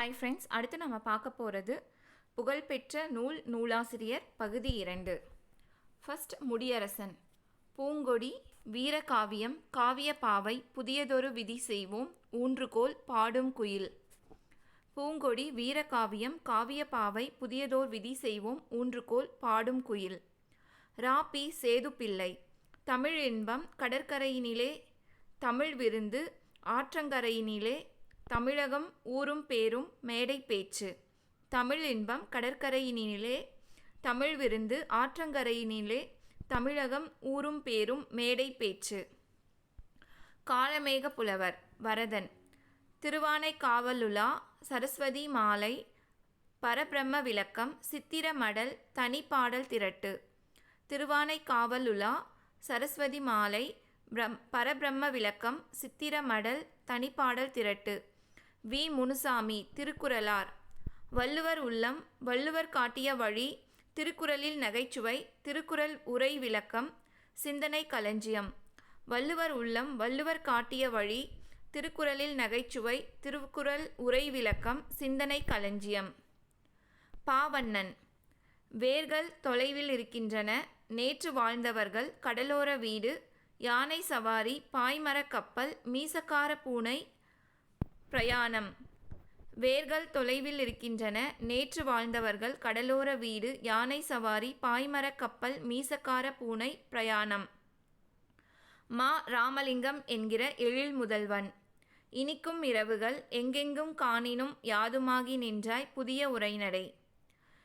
Hi friends அடுத்து நம்ம பார்க்க போகிறது புகழ்பெற்ற நூல் நூலாசிரியர் பகுதி இரண்டு. ஃபர்ஸ்ட் முடியரசன். பூங்கொடி வீரகாவியம் காவிய பாவை புதியதொரு விதி செய்வோம் ஊன்றுகோல் பாடும் குயில். பூங்கொடி வீரகாவியம் காவிய பாவை புதியதோர் விதி செய்வோம் ஊன்றுகோல் பாடும் குயில். ராபி சேதுப்பிள்ளை. தமிழ் இன்பம் கடற்கரையினிலே தமிழ் விருந்து ஆற்றங்கரையினிலே தமிழகம் ஊரும் பேரும் மேடை பேச்சு. தமிழ் இன்பம் கடற்கரையினிலே தமிழ் விருந்து ஆற்றங்கரையினிலே தமிழகம் ஊரும் பேரும் மேடை பேச்சு. காலமேக புலவர் வரதன். திருவானைக்காவலுலா சரஸ்வதி மாலை பரபிரம்ம விளக்கம் சித்திர மடல் தனிப்பாடல் திரட்டு. திருவானைக்காவலுலா சரஸ்வதி மாலை பிரம் பரபிரம்ம விளக்கம் சித்திர மடல் தனிப்பாடல் திரட்டு. வி. முனுசாமி திருக்குறளார். வள்ளுவர் உள்ளம் வள்ளுவர் காட்டிய வழி திருக்குறளில் நகைச்சுவை திருக்குறள் உரை விளக்கம் சிந்தனை களஞ்சியம். வள்ளுவர் உள்ளம் வள்ளுவர் காட்டிய வழி திருக்குறளில் நகைச்சுவை திருக்குறள் உரை விளக்கம் சிந்தனை களஞ்சியம். பாவண்ணன். வேர்கள் தொலைவில் இருக்கின்றன நேற்று வாழ்ந்தவர்கள் கடலோர வீடு யானை சவாரி பாய்மரக் கப்பல் மீசக்கார பூனை பிரயாணம். வேர்கள் தொலைவில் இருக்கின்றன. நேற்று வாழ்ந்தவர்கள் கடலோர வீடு யானை சவாரி பாய்மரக் கப்பல் மீசக்கார பூனை பிரயாணம். மா ராமலிங்கம் என்கிற எழில் முதல்வன். இனிக்கும் இரவுகள் எங்கெங்கும் காணினும் யாதுமாகி நின்றாய் புதிய உரைநடை.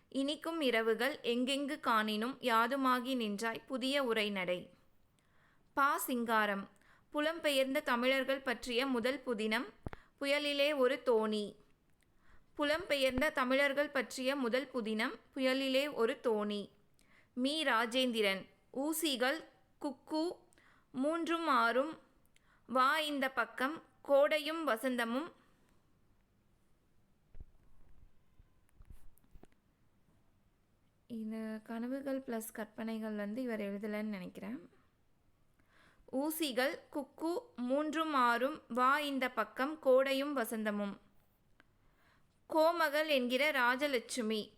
இனிக்கும் இரவுகள் எங்கெங்கு காணினும் யாதுமாகி நின்றாய் புதிய உரைநடை. பா சிங்காரம். புலம்பெயர்ந்த தமிழர்கள் பற்றிய முதல் புதினம் புயலிலே ஒரு தோணி. புலம்பெயர்ந்த தமிழர்கள் பற்றிய முதல் புதினம் புயலிலே ஒரு தோணி. மீ. ராஜேந்திரன். ஊசிகள் குக்கு மூன்றும் ஆறும். வா இந்த பக்கம் கோடையும் வசந்தமும். இது கனவுகள் ப்ளஸ் கற்பனைகள் வந்து இவர் எழுதலைன்னு நினைக்கிறேன். ஊசிகள் குக்கு மூன்றும் ஆறும் வா இந்த பக்கம் கோடையும் வசந்தமும். கோமகள் என்கிற ராஜலட்சுமி.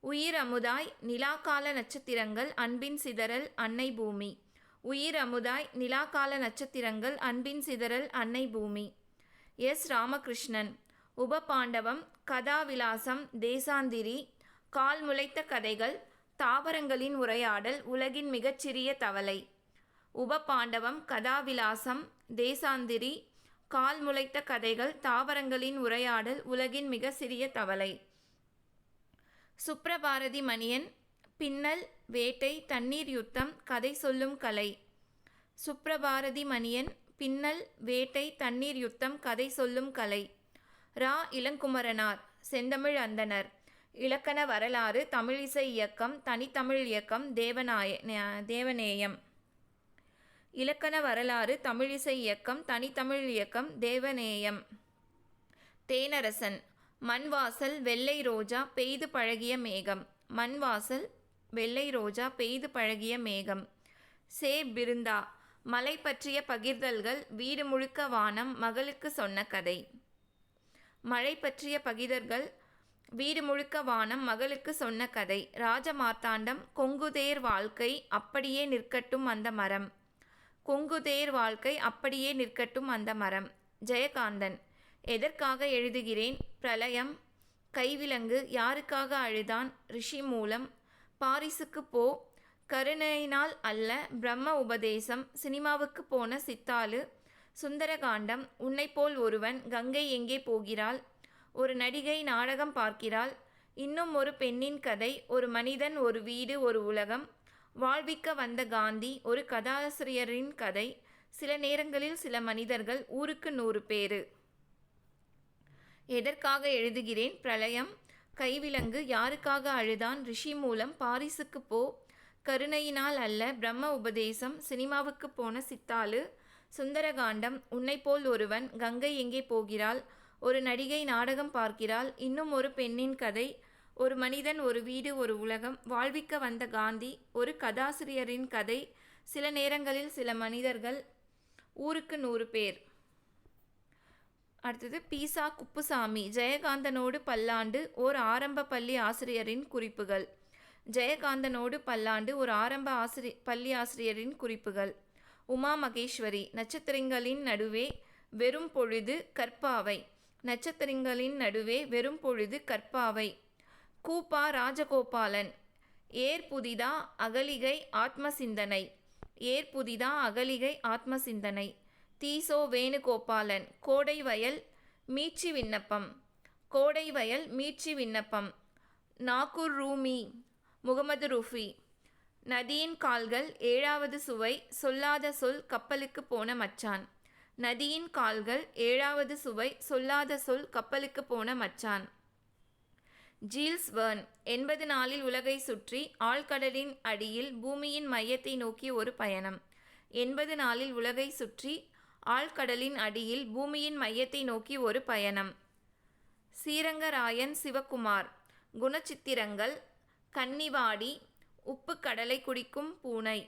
உயிர் அமுதாய் நிலாக்கால நட்சத்திரங்கள் அன்பின் சிதறல் அன்னை பூமி. உயிர் அமுதாய் நிலாக்கால நட்சத்திரங்கள் அன்பின் சிதறல் அன்னை பூமி. எஸ். ராமகிருஷ்ணன். உபபாண்டவம் கதாவிலாசம் தேசாந்திரி கால் முளைத்த கதைகள் தாவரங்களின் உரையாடல் உலகின் மிகச்சிறிய தவளை. உபபாண்டவம் கதாவிலாசம் தேசாந்திரி கால் முளைத்த கதைகள் தாவரங்களின் உரையாடல் உலகின் மிக சிறிய தவளை. சுப்ரபாரதி மணியன் பின்னல் வேட்டை தண்ணீர் யுத்தம் கதை சொல்லும் கலை. சுப்ரபாரதி மணியன் பின்னல் வேட்டை தண்ணீர் யுத்தம் கதை சொல்லும் கலை. ரா. இளங்குமரனார் செந்தமிழ் அந்தனர். இலக்கண வரலாறு தமிழிசை இயக்கம் தனித்தமிழ் இயக்கம் தேவநாய தேவநேயம். இலக்கண வரலாறு தமிழிசை இயக்கம் தனித்தமிழ் இயக்கம் தேவநேயம். தேனரசன் மண்வாசல் வெள்ளை ரோஜா பெய்து பழகிய மேகம். மண்வாசல் வெள்ளை ரோஜா பெய்து பழகிய மேகம். சே. பிருந்தா மலை பற்றிய பகிர்தல்கள் வீடு முழுக்க வானம் மகளுக்கு சொன்ன கதை. மழை பற்றிய பகிர்தல்கள் வீடு முழுக்க வானம் மகளுக்கு சொன்ன கதை. ராஜமார்த்தாண்டம் கொங்குதேர் வாழ்க்கை அப்படியே நிற்கட்டும் அந்த மரம். கொங்குதேர் வாழ்க்கை அப்படியே நிற்கட்டும் அந்த மரம். ஜெயகாந்தன் எதற்காக எழுதுகிறேன்? பிரளயம். கைவிலங்கு யாருக்காக அழுதான்? ரிஷி மூலம். பாரிஸுக்கு போ. கருணையினால் அல்ல. பிரம்ம உபதேசம். சினிமாவுக்கு போன சித்தாளு. சுந்தரகாண்டம். உன்னை போல் ஒருவன் கங்கை எங்கே போகிறாள்? ஒரு நடிகை நாடகம் பார்க்கிறாள். இன்னும் ஒரு பெண்ணின் கதை. ஒரு மனிதன் ஒரு வீடு ஒரு உலகம். வாழ்விக்க வந்த காந்தி ஒரு கதாசிரியரின் கதை. சில நேரங்களில் சில மனிதர்கள் ஊருக்கு நூறு பேரு. எதற்காக எழுதுகிறேன்? பிரளயம். கைவிலங்கு யாருக்காக அழுதான்? ரிஷி மூலம் பாரிஸுக்கு போ. கருணையினால் அல்ல பிரம்ம உபதேசம். சினிமாவுக்கு போன சித்தாளு. சுந்தரகாண்டம். உன்னை போல் ஒருவன். கங்கை எங்கே போகிறாள்? ஒரு நடிகை நாடகம் பார்க்கிறாள். இன்னும் ஒரு பெண்ணின் கதை. ஒரு மனிதன் ஒரு வீடு ஒரு உலகம். வாழ்விக்க வந்த காந்தி ஒரு கதாசிரியரின் கதை. சில நேரங்களில் சில மனிதர்கள் ஊருக்கு நூறு பேர். அடுத்தது பீசா குப்புசாமி ஜெயகாந்தனோடு பல்லாண்டு ஓர் ஆரம்ப பள்ளி ஆசிரியரின் குறிப்புகள். ஜெயகாந்தனோடு பல்லாண்டு ஒரு ஆரம்ப ஆசிரி பள்ளி ஆசிரியரின் குறிப்புகள். உமா மகேஸ்வரி நட்சத்திரங்களின் நடுவே வெறும் பொழுது கற்பாவை. நட்சத்திரங்களின் நடுவே வெறும் பொழுது கற்பாவை. கூப்பா ராஜகோபாலன். ஏர் புதிதா அகலிகை ஆத்ம சிந்தனை ஏர் புதிதா அகலிகை ஆத்ம சிந்தனை தீசோ வேணுகோபாலன். கோடை வயல் மீட்சி விண்ணப்பம். கோடை வயல் மீட்சி விண்ணப்பம். நாகூர் ரூமி. முகமது ரூஃபி. நதியின் கால்கள் ஏழாவது சுவை சொல்லாத சொல் கப்பலுக்கு போன மச்சான். நதியின் கால்கள் ஏழாவது சுவை சொல்லாத சொல் கப்பலுக்கு போன மச்சான். ஜீல்ஸ் வேர்ன் எண்பது நாளில் உலகை சுற்றி ஆழ்கடலின் அடியில் பூமியின் மையத்தை நோக்கி ஒரு பயணம். எண்பது நாளில் உலகை சுற்றி ஆழ்கடலின் அடியில் பூமியின் மையத்தை நோக்கி ஒரு பயணம். ஸ்ரீரங்கராயன் சிவகுமார். குணச்சித்திரங்கள் கன்னிவாடி உப்பு கடலை குடிக்கும் பூனை.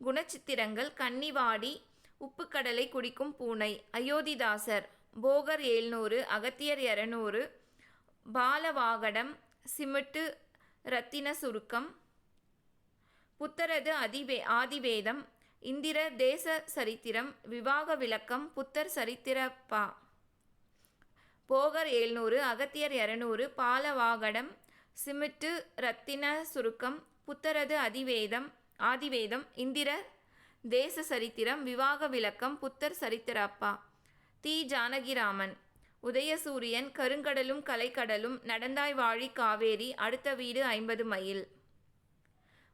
குணச்சித்திரங்கள் கன்னிவாடி உப்பு கடலை குடிக்கும் பூனை. அயோத்திதாசர். போகர் ஏழ்நூறு அகத்தியர் இரநூறு பாலவாகடம் சிமிட்டு ரத்தின சுருக்கம். புத்தரது அதிவே ஆதிவேதம் இந்திர தேச சரித்திரம் விவாக விளக்கம் புத்தர் சரித்திரப்பா போகர் எழுநூறு அகத்தியர் இரநூறு பாலவாகடம் சிமிட்டு ரத்தின சுருக்கம் புத்தரது அதிவேதம் ஆதிவேதம் இந்திர தேச சரித்திரம் விவாக விளக்கம் புத்தர் சரித்திரப்பா தி. ஜானகிராமன். உதயசூரியன் கருங்கடலும் கலைக்கடலும் நடந்தாய் வாழி காவேரி அடுத்த வீடு ஐம்பது மைல்.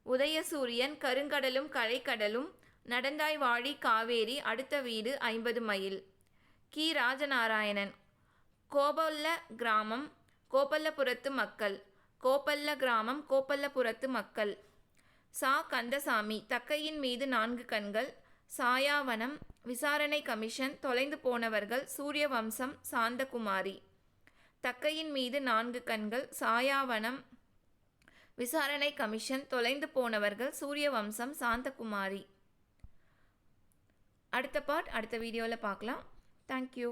உதயசூரியன் கருங்கடலும் கலைக்கடலும் நடந்தாய் வாழி காவேரி அடுத்த வீடு ஐம்பது மைல். கி. ராஜநாராயணன். கோபல்ல கிராமம் கோப்பல்லபுரத்து மக்கள். கோப்பல்ல கிராமம் கோப்பல்லபுரத்து மக்கள். சா. கந்தசாமி தக்கையின் மீது நான்கு கண்கள். சாயாவனம் விசாரணை கமிஷன் தொலைந்து போனவர்கள் சூரிய வம்சம் சாந்தகுமாரி. தக்கையின் மீது நான்கு கண்கள் சாயாவனம் விசாரணை கமிஷன் தொலைந்து போனவர்கள் சூரிய வம்சம் சாந்தகுமாரி. அடுத்த பார்ட் அடுத்த வீடியோவில் பார்க்கலாம். தேங்க்யூ